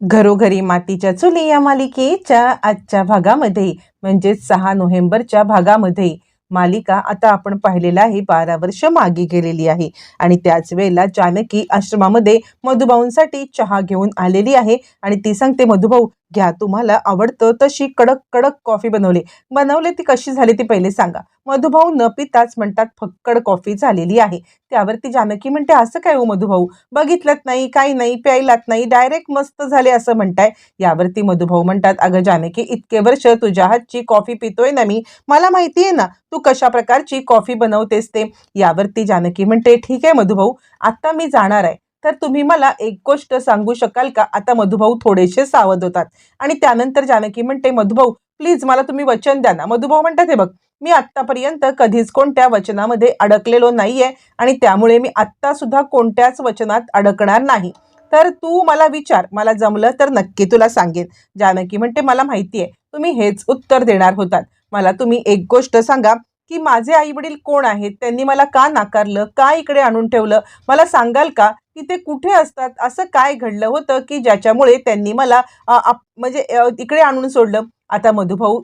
घरोघरी मातीच्या चुली या मालिकेच्या आजच्या भागामध्ये म्हणजेच सहा नोव्हेंबरच्या भागामध्ये मालिका आता आपण पाहिलेला आहे बारा वर्ष मागे गेलेली आहे. आणि त्याच वेळेला जानकी आश्रमामध्ये मधुभाऊंसाठी चहा घेऊन आलेली आहे. आणि ती सांगते मधुभाऊ घ्या. तुम्हाला आवडतं तशी कडक कडक कॉफी बनवली. बनवली ती कशी झाली ती पहिले सांगा. मधुभाऊ न पिताच म्हणतात फक्कड कॉफी झालेली आहे. त्यावरती जानकी म्हणते असं काय हो मधुभाऊ? बघितलंच नाही काही नाही प्यायलात नाही डायरेक्ट मस्त झाले असं म्हणताय. यावरती मधुभाऊ म्हणतात अगं जानकी इतके वर्ष तुझ्या हातची कॉफी पितोय ना मी. मला माहिती आहे ना तू कशा प्रकारची कॉफी बनवतेस ते. यावरती जानकी म्हणते ठीक आहे मधुभाऊ आत्ता मी जाणार आहे. तर तुम्ही मला एक गोष्ट सांगू शकाल का? आता मधुभाऊ थोडेसे सावध होतात. आणि त्यानंतर जानकी म्हणते मधुभाऊ प्लीज मला तुम्ही वचन द्या ना. मधुभाऊ म्हणतात हे बघ मी आत्तापर्यंत कधीच कोणत्या वचनामध्ये अडकलेलो नाहीये आणि त्यामुळे मी आत्ता सुद्धा कोणत्याच वचनात अडकणार नाही. तर तू मला विचार मला जमलं तर नक्की तुला सांगेन. जानकी म्हणते मला माहिती आहे तुम्ही हेच उत्तर देणार होतात. मला तुम्ही एक गोष्ट सांगा की माझे आई वडील कोण आहेत? त्यांनी मला का नाकारलं? का इकडे आणून ठेवलं? मला सांगाल का की ते कुठे असतात? असं काय घडलं होतं की ज्याच्यामुळे त्यांनी मला आप- म्हणजे इकडे आणून सोडलं? आता मधुभाऊ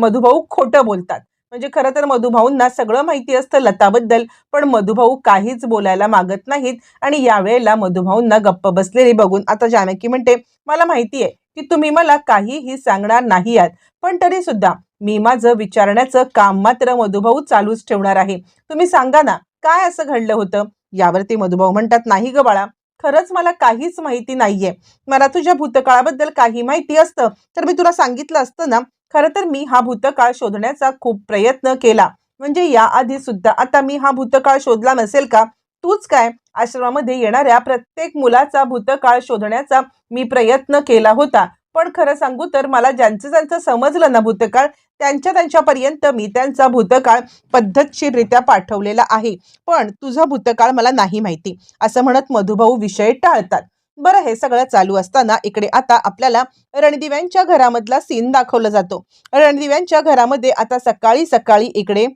मधुभाऊ खोटं बोलतात. म्हणजे खरं तर मधुभाऊंना सगळं माहिती असतं लताबद्दल पण मधुभाऊ काहीच बोलायला मागत नाहीत. आणि यावेळेला मधुभाऊंना गप्प बसलेली बघून आता जानकी म्हणते मला माहिती आहे की तुम्ही मला काहीही सांगणार नाही आहात पण तरी सुद्धा मी माझं विचारण्याचं काम मात्र मधुभाऊ चालूच ठेवणार आहे. तुम्ही सांगा ना काय असं घडलं होतं? यावरती मधुभाऊ म्हणतात नाही ग बाळा खरंच मला काहीच माहिती नाहीये. मला तुझ्या भूतकाळाबद्दल काही माहिती असतं. तर मी तुला सांगितलं असतं ना खरं तर मी हा भूतकाळ शोधण्याचा खूप प्रयत्न केला. म्हणजे याआधी सुद्धा आता मी हा भूतकाळ शोधला नसेल का? तूच काय आश्रमामध्ये येणाऱ्या प्रत्येक मुलाचा भूतकाळ शोधण्याचा मी प्रयत्न केला होता. पण खरं सांगू तर मला ज्यांचं ज्यांचं समजलं ना भूतकाळ त्यांच्या त्यांच्यापर्यंत मी त्यांचा भूतकाळ पद्धतशीररित्या पाठवलेला आहे. पण तुझा भूतकाळ मला नाही माहिती असं म्हणत मधुभाऊ विषय टाळतात. बरं हे सगळं चालू असताना इकडे आता आपल्याला रणदिव्यांच्या घरामधला सीन दाखवला जातो. रणदिव्यांच्या घरामध्ये आता सकाळी सकाळी इकडे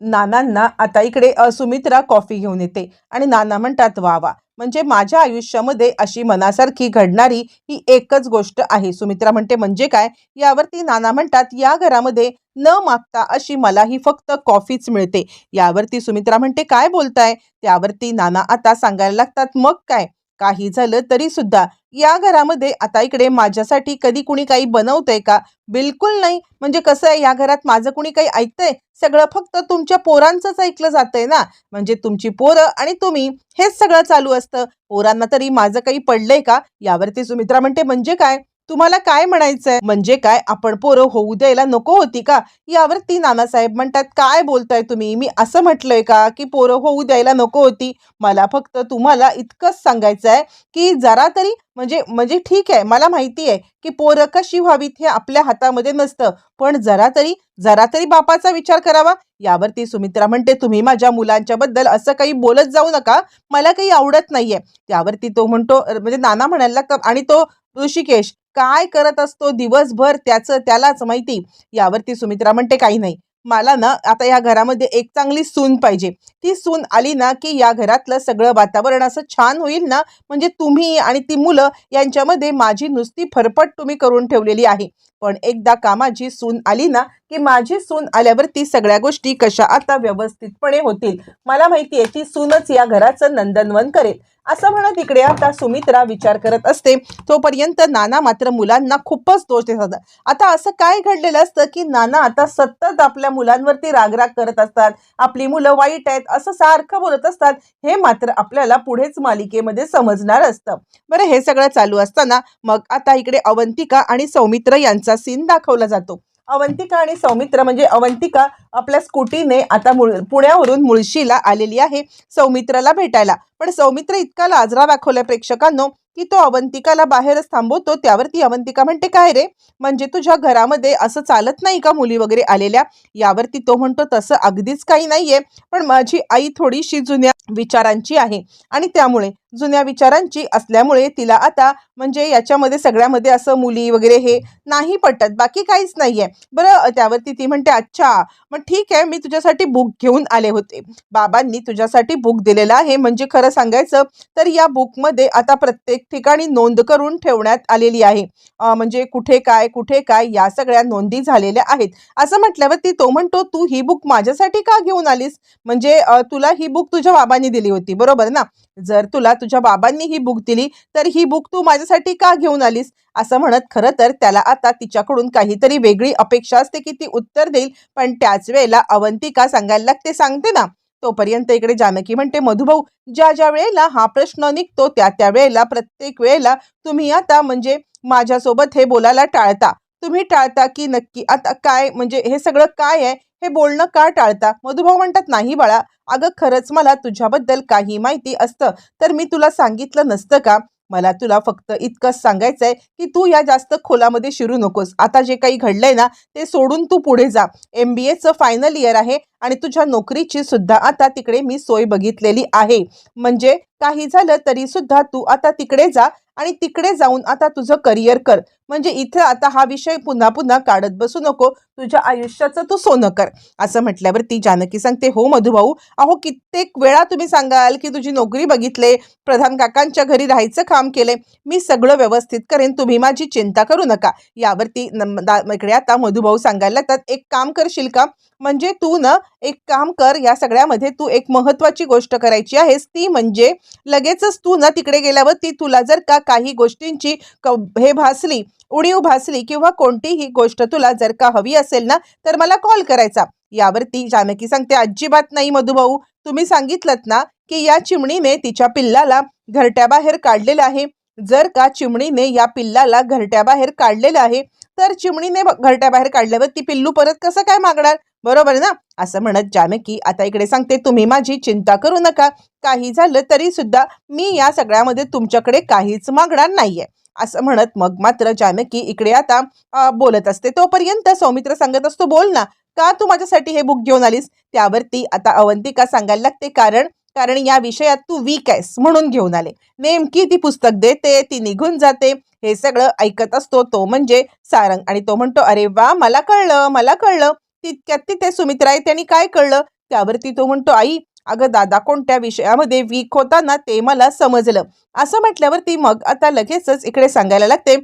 नानांना आता इकडे सुमित्रा कॉफी घेऊन येते. आणि नाना म्हणतात वा वा म्हणजे माझ्या आयुष्यामध्ये अशी मनासारखी घडणारी ही एकच गोष्ट आहे. सुमित्रा म्हणते म्हणजे काय? यावरती नाना म्हणतात या घरामध्ये न मागता अशी मलाही फक्त कॉफीच मिळते. यावरती सुमित्रा म्हणते काय बोलताय? त्यावरती नाना आता सांगायला लागतात मग काय? काही झालं तरी सुद्धा या घरामध्ये आता इकडे माझ्यासाठी कधी कुणी काही बनवतंय का? बिलकुल नाही. म्हणजे कसं आहे या घरात माझं कुणी काही ऐकतंय? सगळं फक्त तुमच्या पोरांचंच ऐकलं जातंय ना? म्हणजे तुमची पोरं आणि तुम्ही हेच सगळं चालू असतं. पोरांना तरी माझं काही पडलंय का? यावरती सुमित्रा म्हणते म्हणजे काय? तुम्हाला काय म्हणायचंय? म्हणजे काय? आपण पोरं होऊ द्यायला नको होती का? यावरती नानासाहेब म्हणतात काय बोलताय तुम्ही? मी असं म्हटलंय का की पोरं होऊ द्यायला नको होती? मला फक्त तुम्हाला इतकंच सांगायचं आहे की जरा तरी म्हणजे म्हणजे ठीक आहे मला माहिती आहे की पोरं कशी व्हावीत हे आपल्या हातामध्ये नसतं. पण जरा तरी जरा तरी बापाचा विचार करावा. यावरती सुमित्रा म्हणते तुम्ही माझ्या मुलांच्या बद्दल असं काही बोलत जाऊ नका. मला काही आवडत नाहीये. त्यावरती तो म्हणतो म्हणजे नाना म्हणायला आणि तो ऋषिकेश काय करत असतो दिवसभर त्याचं त्यालाच माहिती. यावरती सुमित्रा म्हणते काही नाही. मला ना आता या घरामध्ये एक चांगली सून पाहिजे. ती सून आली ना की या घरातलं सगळं वातावरण असं छान होईल ना? म्हणजे तुम्ही आणि ती मुलं यांच्यामध्ये माझी नुसती फरफट तुम्ही करून ठेवलेली आहे. पण एकदा कामाची सून आली ना की माझी सून आल्यावरती सगळ्या गोष्टी कशा आता व्यवस्थितपणे होतील? मला माहिती आहे ती सूनच या घराचं नंदनवन करेल. असं म्हणत इकडे आता सुमित्रा विचार करत असते. तोपर्यंत नाना मात्र मुलांना खूपच दोष देतात आता असं काय घडलेलं असतं की नाना आता सतत आपल्या मुलांवरती रागराग करत असतात. आपली मुलं वाईट आहेत असं सारखं बोलत असतात. हे मात्र आपल्याला पुढेच मालिकेमध्ये समजणार असतं. बरं हे सगळं चालू असताना मग आता इकडे अवंतिका आणि सौमित्र यांचा सीन दाखवला जातो. अवंतिका आणि सौमित्र म्हणजे अवंतिका आपल्या स्कूटीने आता मुळ पुण्यावरून मुळशीला आलेली आहे सौमित्राला भेटायला. पण सौमित्र इतका लाजरा दाखवलाय प्रेक्षकांनो की तो अवंतिकाला बाहेरच थांबवतो. त्यावरती अवंतिका म्हणते काय रे? म्हणजे तुझ्या घरामध्ये असं चालत नाही का मुली वगैरे आलेल्या? यावरती तो म्हणतो तसं अगदीच काही नाहीये. पण माझी आई थोडीशी जुन्या विचारांची आहे. आणि त्यामुळे जुन्या विचारांची असल्यामुळे तिला आता म्हणजे याच्यामध्ये सगळ्यामध्ये असं मुली वगैरे हे नाही पटत. बाकी काहीच नाहीये. बरं त्यावरती ती म्हणते अच्छा मग ठीक आहे. मी तुझ्यासाठी बुक घेऊन आले होते. बाबांनी तुझ्यासाठी बुक दिलेला आहे. म्हणजे खरं खरं सांगायचं तर या बुकमध्ये आता प्रत्येक ठिकाणी नोंद करून ठेवण्यात आलेली आहे. म्हणजे कुठे काय कुठे काय या सगळ्या नोंदी झालेल्या आहेत. असं म्हटल्यावरती तो म्हणतो तू ही बुक माझ्यासाठी का घेऊन आलीस? म्हणजे तुला ही बुक तुझ्या बाबांनी दिली होती बरोबर ना? जर तुला तुझ्या बाबांनी ही बुक दिली तर ही बुक तू माझ्यासाठी का घेऊन आलीस? असं म्हणत खरं तर त्याला आता तिच्याकडून काहीतरी वेगळी अपेक्षा असते की ती उत्तर देईल. पण त्याच वेळेला अवंतिका सांगायला लागते सांगते ना तोपर्यंत इकडे जानकी म्हणते मधुभाऊ ज्या ज्या वेळेला हा प्रश्न निघतो त्या त्या वेळेला प्रत्येक वेळेला तुम्ही आता म्हणजे माझ्यासोबत हे बोलायला टाळता. तुम्ही टाळता की नक्की आता काय म्हणजे हे सगळं काय आहे हे बोलणं का टाळता? मधुभाऊ म्हणतात नाही बाळा अगं खरंच मला तुझ्याबद्दल काही माहिती असतं तर मी तुला सांगितलं नसतं का? मला तुला फक्त इतकंच सांगायचं आहे की तू या जास्त खोलामध्ये शिरू नकोस. आता जे काही घडलंय ना ते सोडून तू पुढे जा. एम बी एचं फायनल इयर आहे आणि तुझ्या नोकरीची सुद्धा आता तिकडे मी सोय बघितलेली आहे. म्हणजे काही झालं तरी सुद्धा तू आता तिकडे जा आणि तिकडे जाऊन आता तुझं करिअर कर. म्हणजे इथं आता हा विषय पुन्हा पुन्हा काढत बसू नको. तुझ्या आयुष्याचं तू सोनं कर. असं म्हटल्यावर ती जानकी सांगते हो मधुभाऊ अहो कित्येक वेळा तुम्ही सांगाल की तुझी नोकरी बघितले प्रधान काकांच्या घरी राहायचं काम केले. मी सगळं व्यवस्थित करेन तुम्ही माझी चिंता करू नका. यावरती नम- दा- इकडे आता मधुभाऊ सांगायला लागतात एक काम करशील का? म्हणजे तू ना एक काम कर या सगळ्यामध्ये तू एक महत्वाची गोष्ट करायची आहेस. ती म्हणजे लगेचच तू ना तिकडे गेल्यावर ती तुला जर का काही गोष्टींची क- हे भासली उणीव भासली किंवा कोणतीही गोष्ट तुला जर का हवी असेल ना तर मला कॉल करायचा. यावरती जानकी सांगते अजिबात नाही मधुभाऊ तुम्ही सांगितलं ना की या चिमणीने तिच्या पिल्लाला घरट्याबाहेर काढलेलं आहे. जर का चिमणीने या पिल्लाला घरट्याबाहेर काढलेलं आहे तर चिमणीने घरट्याबाहेर काढल्यावर ती पिल्लू परत कसं काय मागणार? बरोबर ना? असं म्हणत जानकी आता इकडे सांगते तुम्ही माझी चिंता करू नका. काही झालं तरी सुद्धा मी या सगळ्यामध्ये तुमच्याकडे काहीच मागणार नाहीये. असं म्हणत मग मात्र जानकी इकडे आता बोलत असते तोपर्यंत सौमित्र सांगत असतो बोल ना. का तू माझ्यासाठी हे बुक घेऊन आलीस? त्यावरती आता अवंतिका सांगायला लागते कारण कारण या विषयात तू वीक आहेस म्हणून घेऊन आले. नेमकी ती पुस्तक देते ती निघून जाते. हे सगळं ऐकत असतो तो म्हणजे सारंग. आणि तो म्हणतो अरे वा मला कळलं मला कळलं. तितक्यात तिथे सुमित्रा आहे त्यांनी काय कळलं? त्यावरती तो म्हणतो आई अगं दादा कोणत्या विषयामध्ये वीक होता ना ते मला समजलं. असं म्हटल्यावरती मग आता लगेचच इकडे सांगायला लागते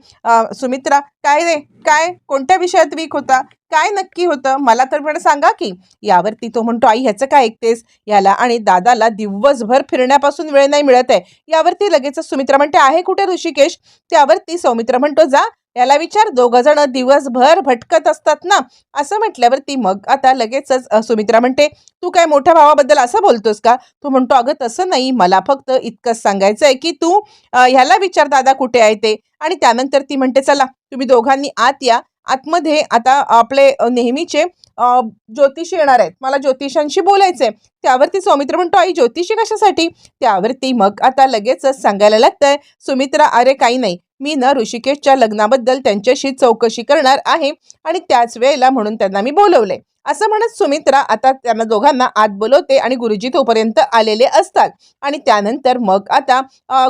सुमित्रा काय रे? काय? कोणत्या विषयात वीक होता? काय नक्की होतं? मला तर पण सांगा की. यावरती तो म्हणतो आई ह्याचं काय ऐकतेस? याला आणि दादाला दिवसभर फिरण्यापासून वेळ नाही मिळत आहे. यावरती लगेचच सुमित्रा म्हणते आहे कुठे ऋषिकेश? त्यावरती सौमित्र म्हणतो जा याला विचार. दोघ जण दिवसभर भटकत असतात ना? असं म्हटल्यावरती मग आता लगेचच सुमित्रा म्हणते तू काय मोठ्या भावाबद्दल असं बोलतोस का? तू म्हणतो अगं तसं नाही. मला फक्त इतकंच सांगायचं आहे की तू ह्याला विचार दादा कुठे आहे ते? आणि त्यानंतर ती म्हणते चला तुम्ही दोघांनी आत या. आतमध्ये आता आपले नेहमीचे ज्योतिषी येणार आहेत. मला ज्योतिषांशी बोलायचंय. त्यावरती सौमित्र म्हणतो आई ज्योतिषी कशासाठी? त्यावरती मग आता लगेचच सांगायला लागतंय सुमित्रा अरे काही नाही. मी ना ऋषिकेशच्या लग्नाबद्दल त्यांच्याशी चौकशी करणार आहे आणि त्याच वेळेला म्हणून त्यांना मी बोलवले. असं म्हणत सुमित्रा आता त्यांना दोघांना आत बोलवते आणि गुरुजी तोपर्यंत आलेले असतात. आणि त्यानंतर मग आता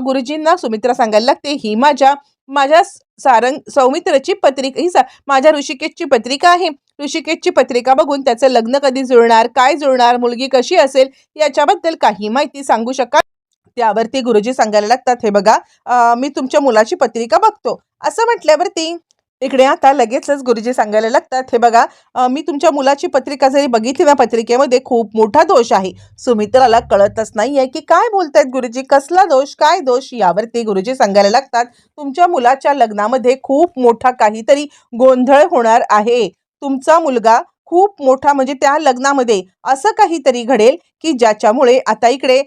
गुरुजींना सुमित्रा सांगायला लागते ही माझ्या माझ्या सारंग सौमित्रची पत्रिका ही सा माझ्या ऋषिकेशची पत्रिका आहे. ऋषिकेशची पत्रिका बघून त्याचं लग्न कधी जुळणार काय जुळणार मुलगी कशी असेल याच्याबद्दल काही माहिती सांगू शकाल? त्यावरती गुरुजी सांगायला लागतात हे बघा मी तुमच्या मुलाची पत्रिका बघतो. असं म्हटल्यावरती इकडे आता लगेचच गुरुजी सांगायला लागतात हे बघा मी तुमच्या मुलाची पत्रिका जरी बघितली ना पत्रिकेमध्ये खूप मोठा दोष आहे. सुमित्राला कळतच नाही आहे की काय बोलतायत गुरुजी कसला दोष काय दोष? यावरती गुरुजी सांगायला लागतात तुमच्या मुलाच्या लग्नामध्ये खूप मोठा काहीतरी गोंधळ होणार आहे. तुमचा मुलगा खूप मोठा म्हणजे त्या लग्नामध्ये असं काहीतरी घडेल की ज्याच्यामुळे आता इकडे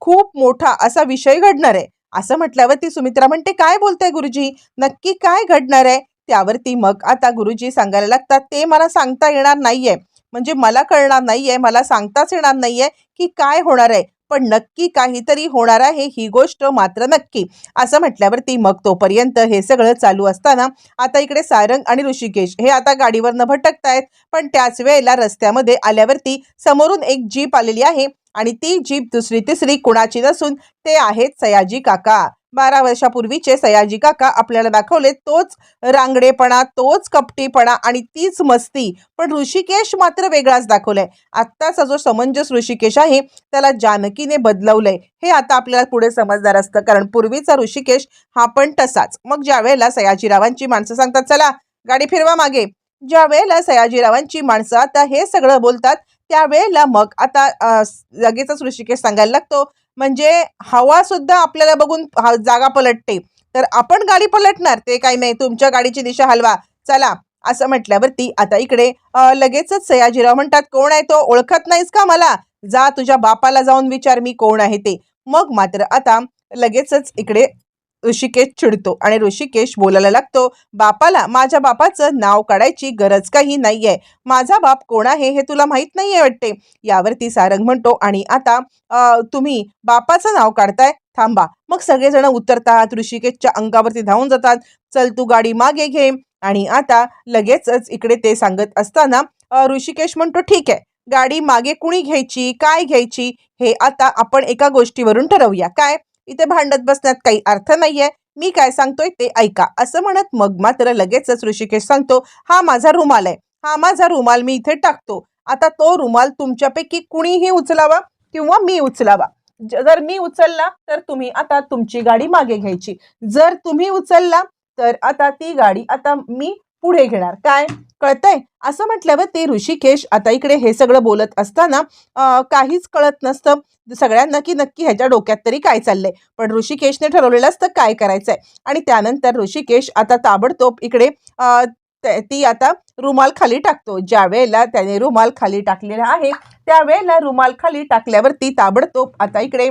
खूप मोठा असा विषय घडणार आहे. असं म्हटल्यावर ती सुमित्रा म्हणते काय बोलताय गुरुजी? नक्की काय घडणार आहे? त्यावरती मग आता गुरुजी सांगायला लागतात ते मला सांगता येणार नाहीये. म्हणजे मला कळणार नाहीये मला सांगताच येणार नाहीये की काय होणार आहे. पण नक्की काहीतरी होणार आहे ही गोष्ट मात्र नक्की. असं म्हटल्यावरती मग तोपर्यंत हे सगळं चालू असताना आता इकडे सारंग आणि ऋषिकेश हे आता गाडीवरनं भटकतायत पण त्याच वेळेला रस्त्यामध्ये आल्यावरती समोरून एक जीप आलेली आहे आणि ती जीप दुसरी तिसरी कुणाची नसून ते आहेत सयाजी काका. बारा वर्षापूर्वीचे सयाजी काका आपल्याला दाखवले तोच रांगडेपणा तोच कपटीपणा आणि तीच मस्ती. पण ऋषिकेश मात्र वेगळाच दाखवलाय. आत्ताचा जो समंजस ऋषिकेश आहे त्याला जानकीने बदलवलंय. हे आता आपल्याला पुढे समजणार असतं कारण पूर्वीचा ऋषिकेश हा पण तसाच. मग ज्या वेळेला सयाजीरावांची माणसं सांगतात चला गाडी फिरवा मागे. ज्या वेळेला सयाजीरावांची माणसं आता हे सगळं बोलतात त्यावेळेला मग आता लगेचच ऋषिकेश सांगायला लागतो म्हणजे हवा सुद्धा आपल्याला बघून हा- जागा पलटते. तर आपण गाडी पलटणार ते काही नाही. तुमच्या गाडीची दिशा हलवा. चला असं म्हटल्यावरती आता इकडे लगेचच सयाजीराव म्हणतात कोण आहे तो? ओळखत नाहीस का मला? जा तुझ्या बापाला जाऊन विचार मी कोण आहे ते. मग मात्र आता लगेचच इकडे ऋषिकेश चिडतो आणि ऋषिकेश बोलायला लागतो बापाला माझ्या बापाचं नाव काढायची गरज काही नाहीये. माझा बाप कोण आहे हे तुला माहीत नाहीये वाटते? यावरती सारंग म्हणतो आणि आता तुम्ही बापाचं नाव काढताय? थांबा. मग सगळेजण उतरतात ऋषिकेशच्या अंगावरती धावून जातात. चल तू गाडी मागे घे. आणि आता लगेचच इकडे ते सांगत असताना ऋषिकेश म्हणतो ठीक आहे. गाडी मागे कुणी घ्यायची? काय घ्यायची? हे आता आपण एका गोष्टीवरून ठरवूया. काय? इथे भांडत बसण्यात काही अर्थ नाहीये. मी काय सांगतोय ते ऐका. असं म्हणत मग मात्र लगेचच ऋषिकेश सांगतो हा माझा रुमाल आहे. हा माझा रुमाल मी इथे टाकतो. आता तो रुमाल तुमच्यापैकी कुणीही उचलावा किंवा मी उचलावा. ज- जर मी उचलला तर तुम्ही आता तुमची गाडी मागे घ्यायची. जर तुम्ही उचलला तर आता ती गाडी आता मी पुढे घेणार. काय? कळतंय. असं म्हटल्यावर ते ऋषिकेश आता इकडे हे सगळं बोलत असताना काहीच कळत नसतं. सगळ्यांना की नक्की ह्याच्या डोक्यात तरी काय चाललंय? पण ऋषिकेशने ठरवलेलं असतं काय करायचंय? आणि त्यानंतर ऋषिकेश आता ताबडतोब इकडे ती आता रुमाल खाली टाकतो. ज्या वेळेला त्याने रुमाल खाली टाकलेला आहे त्यावेळेला रुमाल खाली टाकल्यावरती ताबडतोब आता इकडे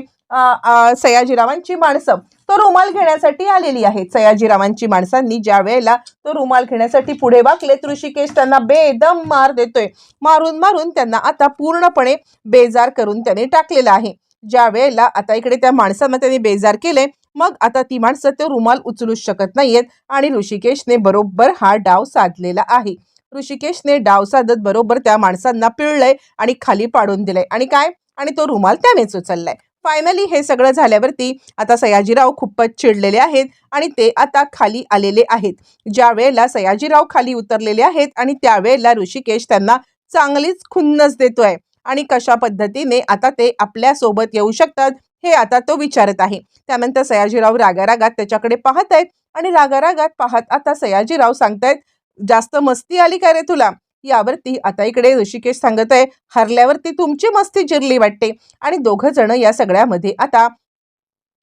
सयाजीरावांची माणसं तो रुमाल घेण्यासाठी आलेली आहे. सयाजीरावांची माणसांनी ज्या वेळेला तो रुमाल घेण्यासाठी पुढे वाकलेत ऋषिकेश त्यांना बेदम मार देतोय. मारून मारून त्यांना आता पूर्णपणे बेजार करून त्याने टाकलेला आहे. ज्या वेळेला आता इकडे त्या माणसांना त्यांनी बेजार केले मग आता ती माणसं ते रुमाल उचलूच शकत नाहीयेत आणि ऋषिकेशने बरोबर हा डाव साधलेला आहे. ऋषिकेशने डाव साधत बरोबर त्या माणसांना पिळलंय आणि खाली पाडून दिलंय. आणि काय? आणि तो रुमाल त्यानेच उचललाय. फायनली हे सगळं झाल्यावरती आता सयाजीराव खूपच चिडलेले आहेत आणि ते आता खाली आलेले आहेत. ज्या वेळेला सयाजीराव खाली उतरलेले आहेत आणि त्यावेळेला ऋषिकेश त्यांना चांगलीच खुन्नस देतोय. आणि कशा पद्धतीने आता ते आपल्यासोबत येऊ शकतात हे आता तो विचारत आहे. त्यानंतर सयाजीराव रागारागात त्याच्याकडे पाहत आहेत आणि रागारागात पाहत आता सयाजीराव सांगतायत जास्त मस्ती आली का रे तुला? यावरती आता इकडे ऋषिकेश सांगत आहे हरल्यावरती तुमची मस्ती जिरली वाटते. आणि दोघं जण या सगळ्यामध्ये आता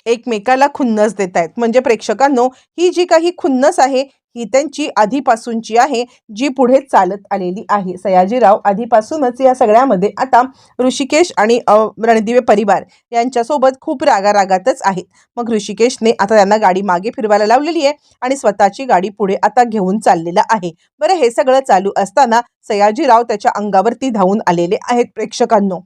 एकमेकाला खुन्नस देत आहेत म्हणजे प्रेक्षकांनो ही जी काही खुन्नस आहे ही त्यांची आधीपासूनची आहे जी पुढे चालत आलेली आहे. सयाजीराव आधीपासूनच या सगळ्यामध्ये आता ऋषिकेश आणि रणदिवे परिवार यांच्यासोबत खूप रागारागातच आहेत. मग ऋषिकेशने आता त्यांना गाडी मागे फिरवायला लावलेली आहे आणि स्वतःची गाडी पुढे आता घेऊन चाललेला आहे. बरं हे सगळं चालू असताना सयाजीराव त्याच्या अंगावरती धावून आलेले आहेत प्रेक्षकांनो.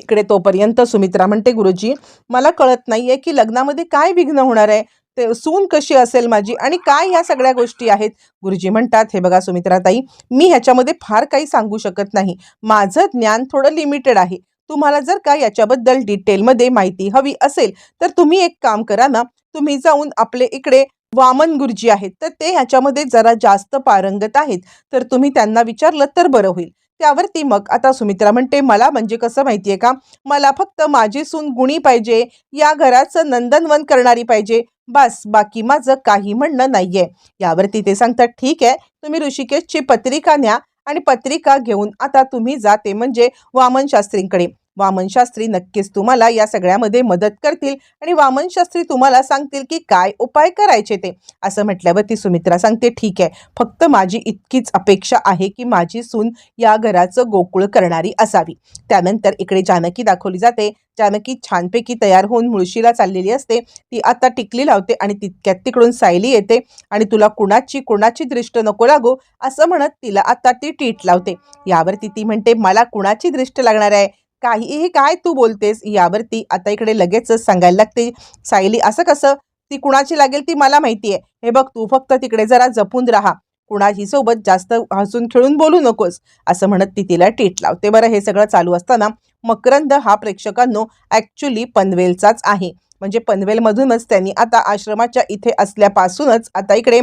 इकडे तोपर्यंत सुमित्रा म्हणते गुरुजी मला कळत नाहीये की लग्नामध्ये काय विघ्न होणार आहे? ते सून कशी असेल माझी आणि काय ह्या सगळ्या गोष्टी आहेत? गुरुजी म्हणतात हे बघा सुमित्राताई मी ह्याच्यामध्ये फार काही सांगू शकत नाही. माझं ज्ञान थोडं लिमिटेड आहे. तुम्हाला जर का याच्याबद्दल डिटेलमध्ये माहिती हवी असेल तर तुम्ही एक काम करा ना तुम्ही जाऊन आपले इकडे वामन गुरुजी आहेत तर ते ह्याच्यामध्ये जरा जास्त पारंगत आहेत. तर तुम्ही त्यांना विचारलं तर बरं होईल. त्यावरती मग आता सुमित्रा म्हणते मला म्हणजे कसं माहितीये का? मला फक्त माझी सून गुणी पाहिजे या घराचं नंदनवन करणारी पाहिजे. बस बाकी माझं काही म्हणणं नाहीये. यावरती ते सांगतात ठीक आहे तुम्ही ऋषिकेशची पत्रिका न्या आणि पत्रिका घेऊन आता तुम्ही जाते म्हणजे वामन शास्त्रींकडे वामनशास्त्री नक्कीच तुम्हाला या सगळ्यामध्ये मदत करतील आणि वामनशास्त्री तुम्हाला सांगतील की काय उपाय करायचे ते. असं म्हटल्यावर ती सुमित्रा सांगते ठीक आहे फक्त माझी इतकीच अपेक्षा आहे की माझी सून या घराचं गोकुळ करणारी असावी. त्यानंतर इकडे जानकी दाखवली जाते. जानकी छानपैकी तयार होऊन मुळशीला चाललेली असते. ती आता टिकली लावते आणि तितक्यात तिकडून सायली येते. आणि तुला कुणाची कुणाची दृष्ट नको लागो असं म्हणत तिला आता ती टीट लावते. यावरती ती म्हणते मला कुणाची दृष्ट लागणार आहे? काहीही काय तू बोलतेस यावरती आता इकडे लगेचच सांगायला लागते. सायली असं कसं? ती कुणाची लागेल ती मला माहिती आहे. हे बघ तू फक्त तिकडे जरा जपून राहा. कुणाही सोबत जास्त हसून खेळून बोलू नकोस असं म्हणत ती तिला टीट लावते. बरं हे सगळं चालू असताना मकरंद हा प्रेक्षकांनो ॲक्च्युली पनवेलचाच आहे. म्हणजे पनवेलमधूनच त्यांनी आता आश्रमाच्या इथे असल्यापासूनच आता इकडे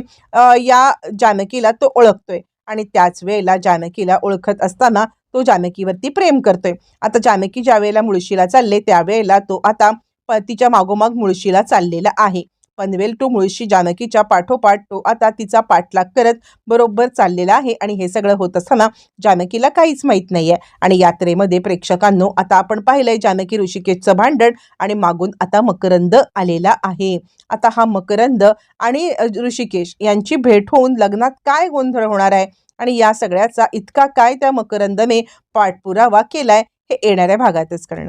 या जानकीला तो ओळखतोय. आणि त्याच वेळेला जानकीला ओळखत असताना तो जानकीवरती प्रेम करतोय. आता जानकी ज्या वेळेला मुळशीला चालले त्यावेळेला तो आता प- तिच्या मागोमाग मुळशीला चाललेला आहे. पनवेल टू मुळशी जानकीच्या पाठोपाठ तो आता तिचा पाठलाग करत बरोबर चाललेला आहे आणि हे सगळं होत असताना जानकीला काहीच माहीत नाहीये. आणि यात्रेमध्ये प्रेक्षकांनो आता आपण पाहिलंय जानकी ऋषिकेशचं भांडण आणि मागून आता मकरंद आलेला आहे. आता हा मकरंद आणि ऋषिकेश यांची भेट होऊन लग्नात काय गोंधळ होणार आहे? आणि या सगळ्याचा इतका काय त्या मकरंदने पाठपुरावा केलाय हे येणाऱ्या भागातच करणार